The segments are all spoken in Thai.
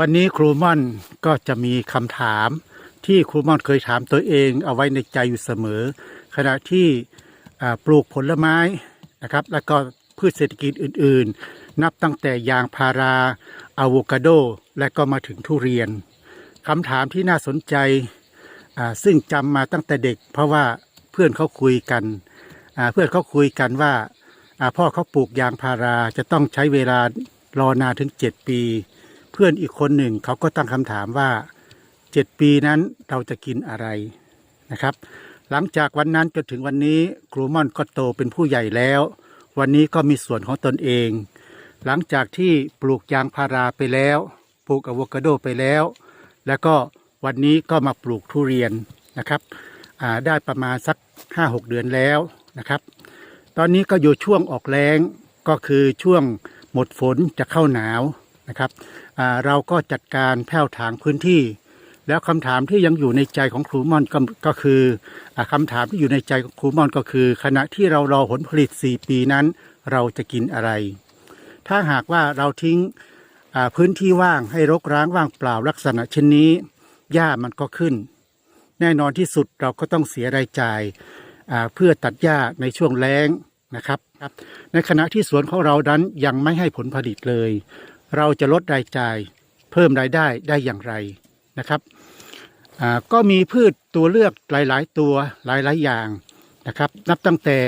วันนี้ครูม่อนก็จะมีคำถามที่ครูม่อนเคยถามตัวเองเอาไว้ในใจอยู่เสมอ ขณะที่ปลูกผลไม้นะครับ แล้วก็พืชเศรษฐกิจอื่นๆ นับตั้งแต่ยางพาราอะโวคาโด และก็มาถึงทุเรียนคำถามที่น่าสนใจซึ่งจำมาตั้งแต่เด็ก เพราะว่าเพื่อนเขาคุยกันเพื่อนเขาคุยกันว่าอ่าพ่อเขาปลูกยางพาราจะต้องใช้เวลารอนานถึง 7 ปี เพื่อนอีกคนหนึ่งเขาก็ตั้งคำถามว่า 7 ปีนั้นเราจะกินอะไรนะครับ หลังจากวันนั้นจนถึงวันนี้ครูม่อนก็โตเป็นผู้ใหญ่แล้ว วันนี้ก็มีส่วนของตนเอง หลังจากที่ปลูกยางพาราไปแล้วปลูกอะโวคาโดไปแล้ว แล้วก็วันนี้ก็มาปลูกทุเรียนนะครับได้ประมาณสัก 5-6 เดือนแล้วนะครับ ตอนนี้ก็อยู่ช่วงออกแรงก็คือช่วงหมดฝนจะเข้าหนาว นะครับเราก็จัดการแผ่วถางพื้นที่ แล้วคำถามที่ยังอยู่ในใจของครูม่อนก็ก็คืออาคำถามที่อยู่ในใจของครูม่อนก็คือ ขณะที่เรารอผลผลิต 4 ปีนั้น เราจะกินอะไร ถ้าหากว่าเราทิ้งพื้นที่ว่างให้รกร้างว่างเปล่าลักษณะเช่นนี้หญ้ามันก็ขึ้น แน่นอนที่สุดเราก็ต้องเสียรายจ่ายเพื่อตัดหญ้าในช่วงแล้งนะครับครับในขณะที่สวนของเรานั้นยังไม่ให้ผลผลิตเลย เราจะลดรายจ่าย เพิ่มรายได้ได้อย่างไรนะครับก็มีพืชตัวเลือกหลาย ๆ ตัวหลาย ๆ อย่างนะครับ นับตั้งแต่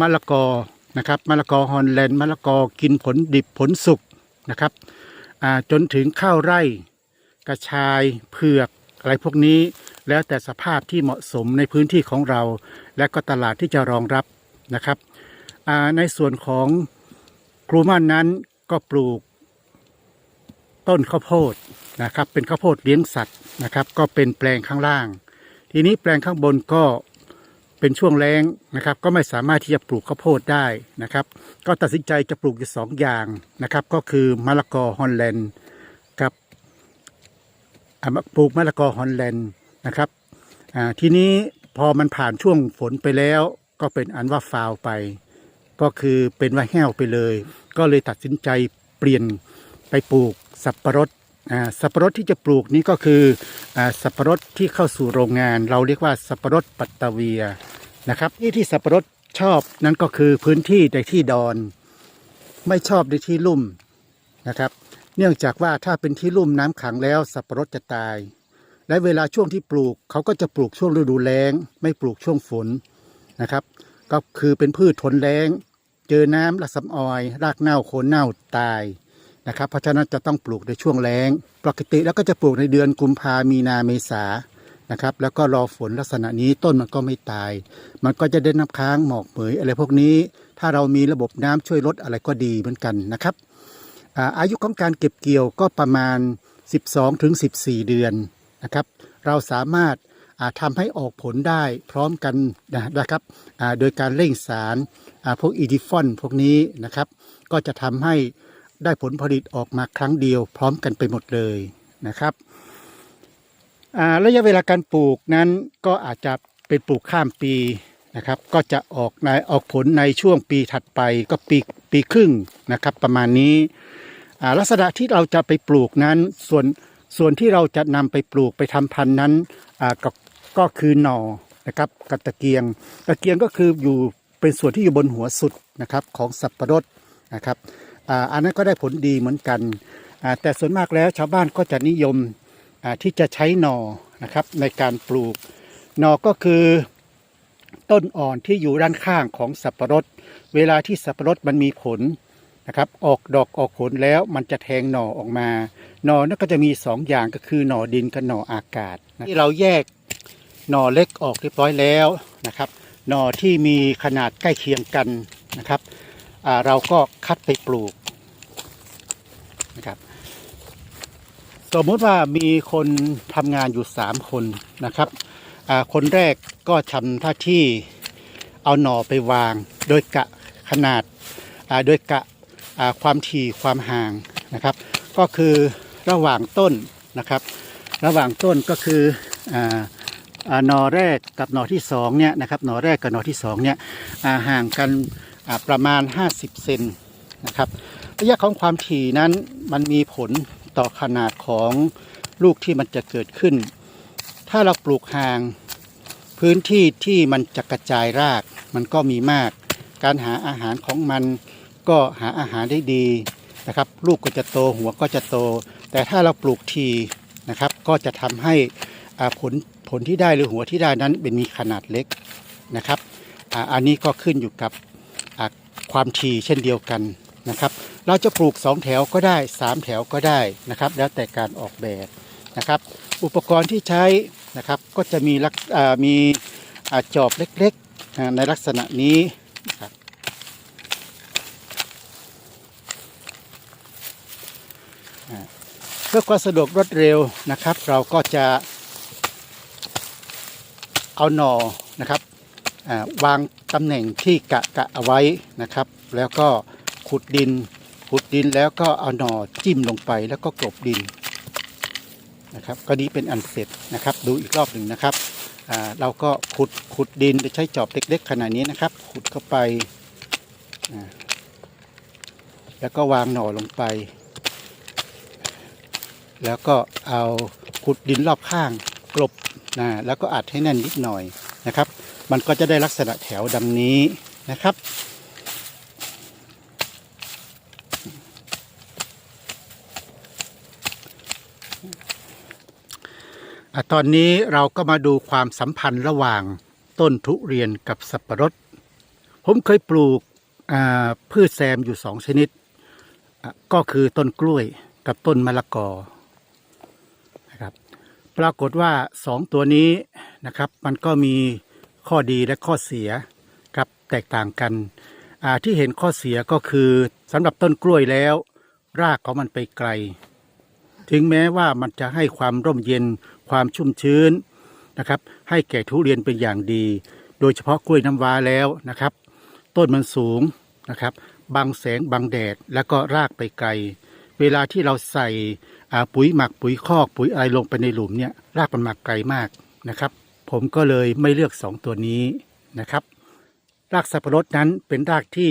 มะละกอนะครับมะละกอฮอลแลนด์มะละกอกินผลดิบผลสุกนะครับจนถึงข้าวไร่กระชายเผือกอะไรพวกนี้แล้วแต่สภาพที่เหมาะสมในพื้นที่ของเรา และก็ตลาดที่จะรองรับนะครับในส่วนของครูมันนั้นก็ปลูก ต้นข้าวโพดนะครับ เป็นข้าวโพดเลี้ยงสัตว์นะครับ ก็เป็นแปลงข้างล่าง ทีนี้แปลงข้างบนก็เป็นช่วงแล้งนะครับ ก็ไม่สามารถที่จะปลูกข้าวโพดได้นะครับ ก็ตัดสินใจจะปลูกอยู่สองอย่างนะครับ ก็คือมะละกอฮอลแลนด์กับอ่าปลูกมะละกอฮอลแลนด์นะครับทีนี้พอมันผ่านช่วงฝนไปแล้ว ก็เป็นอันว่าฟาวไป ก็คือเป็นว่าแห้วไปเลย ก็เลยตัดสินใจเปลี่ยนไปปลูก สับปะรดอ่าสับปะรดที่จะปลูกนี้ก็คืออ่าสับปะรดที่เข้าสู่โรงงาน เราเรียกว่าสับปะรดปัตตาเวียนะครับที่ที่สับปะรดชอบนั้นก็คือพื้นที่ในที่ดอน ไม่ชอบในที่ลุ่มนะครับ เนื่องจากว่าถ้าเป็นที่ลุ่มน้ำขังแล้วสับปะรดจะตาย และเวลาช่วงที่ปลูกเขาก็จะปลูกช่วงฤดูแล้ง ไม่ปลูกช่วงฝนนะครับ ก็คือเป็นพืชทนแล้ง เจอน้ำละสำออย รากเน่าโคนเน่าตาย นะครับเพราะฉะนั้นจะต้องปลูกในช่วงแล้ง ปกติแล้วก็จะปลูกในเดือนกุมภามีนาเมษานะครับ แล้วก็รอฝนลักษณะนี้ต้นมันก็ไม่ตาย มันก็จะได้น้ำค้างหมอกเหมยอะไรพวกนี้ ถ้าเรามีระบบน้ำช่วยลดอะไรก็ดีเหมือนกันนะครับอายุของการเก็บเกี่ยวก็ประมาณ 12ถึง14เดือนนะครับ เราสามารถอ่าทำให้ออกผลได้พร้อมกันนะนะครับโดยการเร่งสารพวกอีดิฟอนพวกนี้นะครับ ก็จะทำให้ ได้ผลผลิตออกมาครั้งเดียว พร้อมกันไปหมดเลยนะครับระยะเวลาการปลูกนั้นก็อาจจะเป็นปลูกข้ามปีนะครับ ก็จะออกในออกผลในช่วงปีถัดไปก็ปีปีครึ่งนะครับ ประมาณนี้ลักษณะที่เราจะไปปลูกนั้นส่วนส่วนที่เราจะนำไปปลูกไปทำพันธุ์นั้นก็ก็คือหน่อนะครับกับตะเกียง ตะเกียงก็คืออยู่เป็นส่วนที่อยู่บนหัวสุดนะครับของสับปะรดนะครับ อันนั้นก็ได้ผลดีเหมือนกันแต่ส่วนมากแล้วชาวบ้านก็จะนิยมที่จะใช้หน่อนะครับในการปลูกหน่อก็คือต้นอ่อนที่อยู่ด้านข้างของสับปะรด เวลาที่สับปะรดมันมีผลนะครับออกดอกออกผลแล้วมันจะแทงหน่อออกมาหน่อนั่นก็จะมีสองอย่างก็คือหน่อดินกับหน่ออากาศนะที่เราแยกหน่อเล็กออกเรียบร้อยแล้วนะครับหน่อที่มีขนาดใกล้เคียงกันนะครับ เราก็คัดไปปลูกนะครับสมมติว่ามีคนทำงานอยู่สามคนนะครับคนแรกก็ทำท่าที่เอาหน่อไปวาง โดยกะขนาดโดยกะความถี่ความห่างนะครับ ก็คือระหว่างต้นนะครับ ระหว่างต้นก็คือหน่อแรกกับหน่อที่สองเนี่ยนะครับหน่อแรกกับหน่อที่สองเนี่ยห่างกัน ประมาณ 50 เซนนะครับระยะของความถี่นั้นมันมีผลต่อขนาดของลูกที่มันจะเกิดขึ้น ถ้าเราปลูกห่างพื้นที่ที่มันจะกระจายรากมันก็มีมาก การหาอาหารของมันก็หาอาหารได้ดีนะครับ ลูกก็จะโตหัวก็จะโต แต่ถ้าเราปลูกทีนะครับ ก็จะทำให้ผลผลที่ได้หรือหัวที่ได้นั้นเป็นมีขนาดเล็กนะครับออันนี้ก็ขึ้นอยู่กับ ความทีเช่นเดียวกันนะครับ เราจะปลูก 2 แถวก็ได้ 3 แถวก็ได้นะครับ แล้วแต่การออกแบบนะครับ อุปกรณ์ที่ใช้นะครับก็จะมีลักมีอจอบเล็กๆในลักษณะนี้นะครับเพื่อความสะดวกรวดเร็วนะครับ เราก็จะเอาหนอนะครับ วางตำแหน่งที่กะกะเอาไว้นะครับ แล้วก็ขุดดิน ขุดดินแล้วก็เอาหน่อจิ้มลงไปแล้วก็กลบดินนะครับ ก็นี้เป็นอันเสร็จนะครับ ดูอีกรอบหนึ่งนะครับเราก็ขุดขุดดินโดยใช้จอบเล็กๆขนาดนี้นะครับ ขุดเข้าไป แล้วก็วางหน่อลงไป แล้วก็เอาขุดดินรอบข้างกลบนะแล้วก็อัดให้แน่นนิดหน่อยนะครับ มันก็จะได้ลักษณะแถวดังนี้นะครับอตอนนี้เราก็มาดูความสัมพันธ์ระหว่างต้นทุเรียนกับสับปะรด ผมเคยปลูกพืชแซมอยู่สองชนิด ก็คือต้นกล้วยกับต้นมะละกอนะครับ ปรากฏว่าสองตัวนี้นะครับ มันก็มี ข้อดีและข้อเสียครับแตกต่างกันที่เห็นข้อเสียก็คือสำหรับต้นกล้วยแล้ว รากของมันไปไกล ถึงแม้ว่ามันจะให้ความร่มเย็นความชุ่มชื้นนะครับ ให้แก่ทุเรียนเป็นอย่างดี โดยเฉพาะกล้วยน้ำว้าแล้วนะครับ ต้นมันสูงนะครับบังแสงบังแดดแล้วก็รากไปไกล เวลาที่เราใส่ปุ๋ยหมักปุ๋ยคอกปุ๋ยอะไรลงไปในหลุมเนี่ยรากมันมาไกลมากนะครับ ผมก็เลยไม่เลือกสองตัวนี้นะครับ รากสับปะรดนั้นเป็นรากที่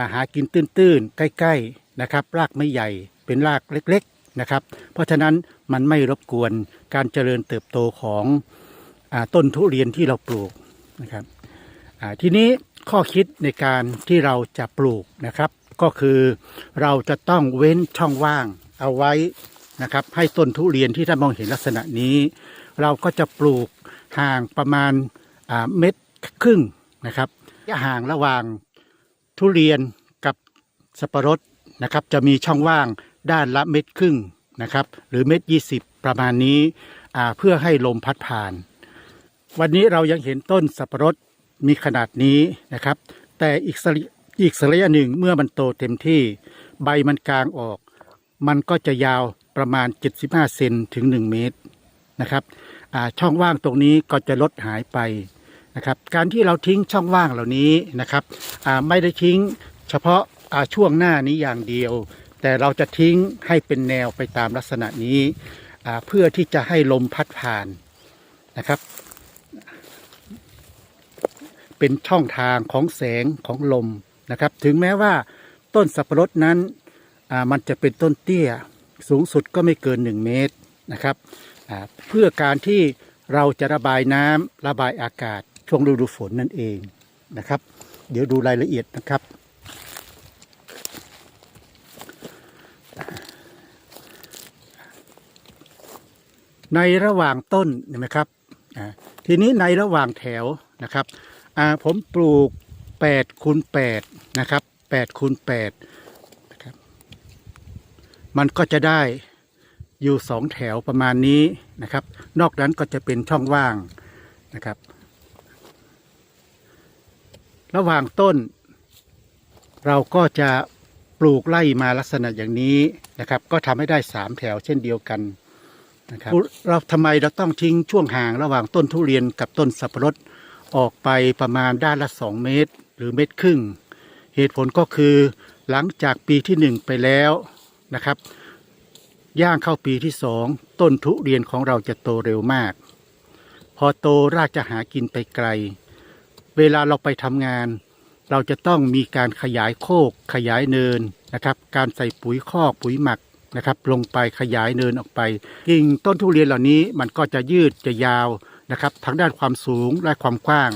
าหากินตื้นๆ ใกล้ๆนะครับ รากไม่ใหญ่เป็นรากเล็กๆนะครับ เพราะฉะนั้นมันไม่รบกวนการเจริญเติบโตของอต้นทุเรียนที่เราปลูกนะครับทีนี้ข้อคิดในการที่เราจะปลูกนะครับ ก็คือเราจะต้องเว้นช่องว่างเอาไว้นะครับ ให้ต้นทุเรียนที่ท่านมองเห็นลักษณะนี้ เราก็จะปลูก ห่างประมาณาเม็ดครึ่งนะครับระยะห่างระหว่างทุเรียนกับสับปะรดนะครับ จะมีช่องว่างด้านละเม็ดครึ่งนะครับ หรือเม็ดยี่สิบประมาณนี้เพื่อให้ลมพัดผ่าน วันนี้เรายังเห็นต้นสับปะรดมีขนาดนี้นะครับ แต่อีกสอีกสระยะหนึ่งเมื่อมันโตเต็มที่ใบมันกลางออก มันก็จะยาวประมาณ 75เซนถึง 1 เมตรนะครับ ช่องว่างตรงนี้ก็จะลดหายไปนะครับ การที่เราทิ้งช่องว่างเหล่านี้นะครับไม่ได้ทิ้งเฉพาะาช่วงหน้านี้อย่างเดียว แต่เราจะทิ้งให้เป็นแนวไปตามลักษณะนี้เพื่อที่จะให้ลมพัดผ่านนะครับ เป็นช่องทางของแสงของลมนะครับ ถึงแม้ว่าต้นสับปะรดนั้นมันจะเป็นต้นเตี้ย สูงสุดก็ไม่เกิน 1 เมตรนะครับ เพื่อการที่เราจะระบายน้ำระบายอากาศช่วงฤดูฝนนั่นเองนะครับ เดี๋ยวดูรายละเอียดนะครับ ในระหว่างต้นเห็นไหมครับทีนี้ในระหว่างแถวนะครับผมปลูก8คูณ8นะครับ8คูณ8นะครับมันก็จะได้ อยู่สองแถวประมาณนี้นะครับ นอกนั้นก็จะเป็นช่องว่างนะครับ ระหว่างต้น เราก็จะปลูกไล่มาลักษณะอย่างนี้นะครับ ก็ทำให้ได้สามแถวเช่นเดียวกันนะครับเราทำไมเราต้องทิ้งช่วงห่างระหว่างต้นทุเรียนกับต้นสับปะรดออกไปประมาณด้านละสองเมตร หรือเมตรครึ่ง เหตุผลก็คือหลังจากปีที่หนึ่งไปแล้วนะครับ ย่างเข้าปีที่สองต้นทุเรียนของเราจะโตเร็วมาก พอโตรากจะหากินไปไกล เวลาเราไปทำงาน เราจะต้องมีการขยายโคก ขยายเนินนะครับ การใส่ปุ๋ยคอกปุ๋ยหมักนะครับ ลงไปขยายเนินออกไปกิ่งต้นทุเรียนเหล่านี้มันก็จะยืดจะยาวนะครับทั้งด้านความสูงและความกว้าง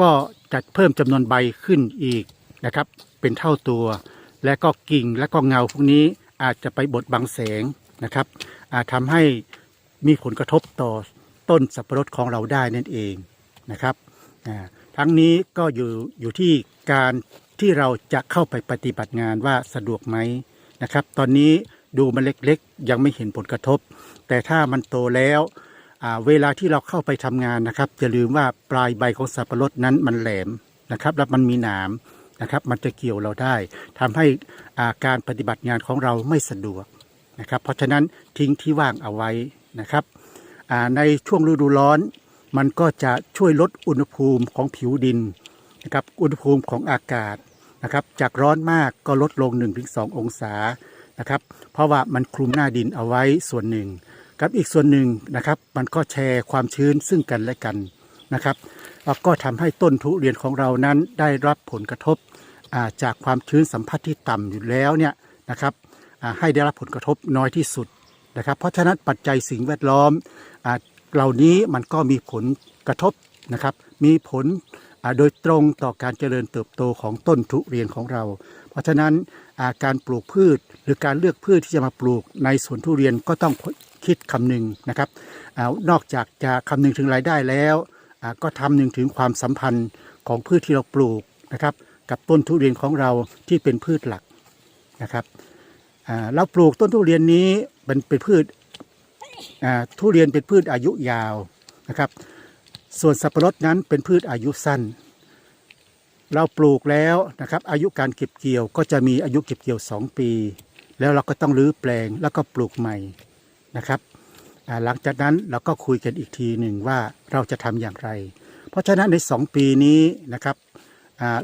ก็จะเพิ่มจำนวนใบขึ้นอีกนะครับ เป็นเท่าตัว และก็กิ่งและก็เงาพวกนี้ อาจจะไปบดบังแสงนะครับอาจทำให้มีผลกระทบต่อต้นสับปะรดของเราได้นั่นเองนะครับทั้งนี้ก็อยู่อยู่ที่การที่เราจะเข้าไปปฏิบัติงานว่าสะดวกไหมนะครับ ตอนนี้ดูมันเล็กๆ ยังไม่เห็นผลกระทบ แต่ถ้ามันโตแล้วเวลาที่เราเข้าไปทำงานนะครับอย่าลืมว่าปลายใบของสับปะรดนั้นมันแหลมนะครับ แล้วมันมีหนาม นะครับ มันจะเกี่ยวเราได้ทำให้อาการปฏิบัติงานของเราไม่สะดวกนะครับ เพราะฉะนั้นทิ้งที่ว่างเอาไว้นะครับในช่วงฤดูร้อน มันก็จะช่วยลดอุณหภูมิของผิวดินนะครับอุณหภูมิของอากาศนะครับจากร้อนมากก็ลดลง 1-2 องศานะครับ เพราะว่ามันคลุมหน้าดินเอาไว้ส่วนหนึ่ง กับอีกส่วนหนึ่งนะครับ มันก็แชร์ความชื้นซึ่งกันและกันนะครับ ก็ทำให้ต้นทุเรียนของเรานั้นได้รับผลกระทบาจากความชื้นสัมผัสที่ต่ำอยู่แล้วเนี่ยนะครับให้ได้รับผลกระทบน้อยที่สุดนะครับ เพราะฉะนั้นปัจจัยสิ่งแวดล้อมอเหล่านี้มันก็มีผลกระทบนะครับ มีผลโดยตรงต่อการเจริญเติบโตของต้นทุเรียนของเรา เพราะฉะนั้นาการปลูกพืชหรือการเลือกพืชที่จะมาปลูกในสวนทุเรียนก็ต้องคิดคำนึงนะครับอนอกจากจะคำนึงถึงรายได้แล้ว ก็ทำนึงถึงความสัมพันธ์ของพืชที่เราปลูกนะครับ กับต้นทุเรียนของเราที่เป็นพืชหลักนะครับเราปลูกต้นทุเรียนนี้เป็นเป็นพืชทุเรียนเป็นพืชอายุยาวนะครับ ส่วนสับปะรดนั้นเป็นพืชอายุสั้น เราปลูกแล้วนะครับ อายุการเก็บเกี่ยวก็จะมีอายุเก็บเกี่ยว 2 ปี แล้วเราก็ต้องรื้อแปลงแล้วก็ปลูกใหม่นะครับ หลังจากนั้นเราก็คุยกันอีกทีหนึ่งว่าเราจะทำอย่างไร เพราะฉะนั้นใน 2 ปีนี้นะครับ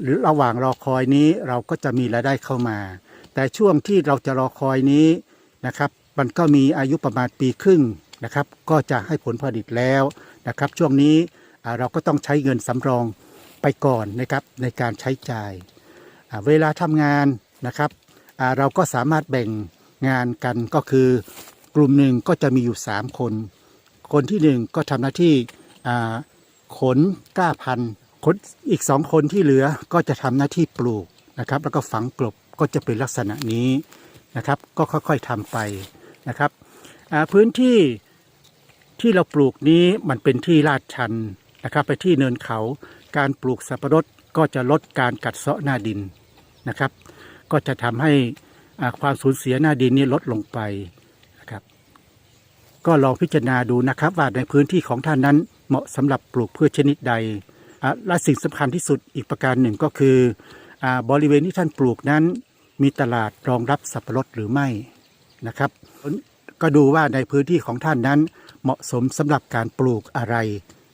หรือระหว่างรอคอยนี้เราก็จะมีรายได้เข้ามา แต่ช่วงที่เราจะรอคอยนี้นะครับมันก็มีอายุประมาณปีครึ่งนะครับ ก็จะให้ผลผลิตแล้วนะครับ ช่วงนี้เราก็ต้องใช้เงินสำรองไปก่อนนะครับในการใช้จ่าย เวลาทำงานนะครับเราก็สามารถแบ่งงานกันก็คือ กลุ่มหนึ่งก็จะมีอยู่ 3 คน คนที่หนึ่งก็ทำหน้าที่ขนก้าพันธุ์คนอีกสองคนที่เหลือก็จะทำหน้าที่ปลูกนะครับ แล้วก็ฝังกลบก็จะเป็นลักษณะนี้นะครับ ก็ค่อยๆทำไปนะครับพื้นที่ที่เราปลูกนี้มันเป็นที่ลาดชันนะครับ ไปที่เนินเขาการปลูกสับปะรดก็จะลดการกัดเซาะหน้าดินนะครับ ก็จะทำให้ความสูญเสียหน้าดินนี้ลดลงไป ก็ลองพิจารณาดูนะครับว่าในพื้นที่ของท่านนั้นเหมาะสำหรับปลูกพืชชนิดใด และสิ่งสำคัญที่สุดอีกประการหนึ่งก็คืออบริเวณที่ท่านปลูกนั้น มีตลาดรองรับสับปะรดหรือไม่นะครับ ก็ดูว่าในพื้นที่ของท่านนั้นเหมาะสมสำหรับการปลูกอะไร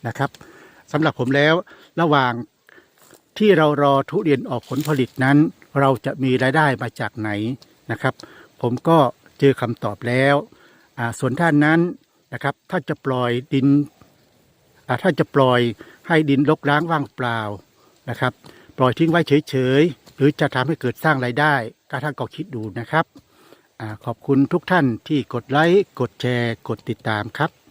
นะครับสำหรับผมแล้วระหว่างที่เรารอทุเรียนออกผลผลิตนั้น เราจะมีรายได้มาจากไหนนะครับ ผมก็เจอคำตอบแล้ว ส่วนท่านนั้นนะครับ ถ้าจะปล่อยดินอ่าถ้าจะปล่อยให้ดินลกล้างว่างเปล่านะครับ ปล่อยทิ้งไว้เฉยๆ หรือจะทำให้เกิดสร้างรายได้ก็ท่านก็คิดดูนะครับอาขอบคุณทุกท่านที่กดไลค์กดแชร์ กดติดตามครับ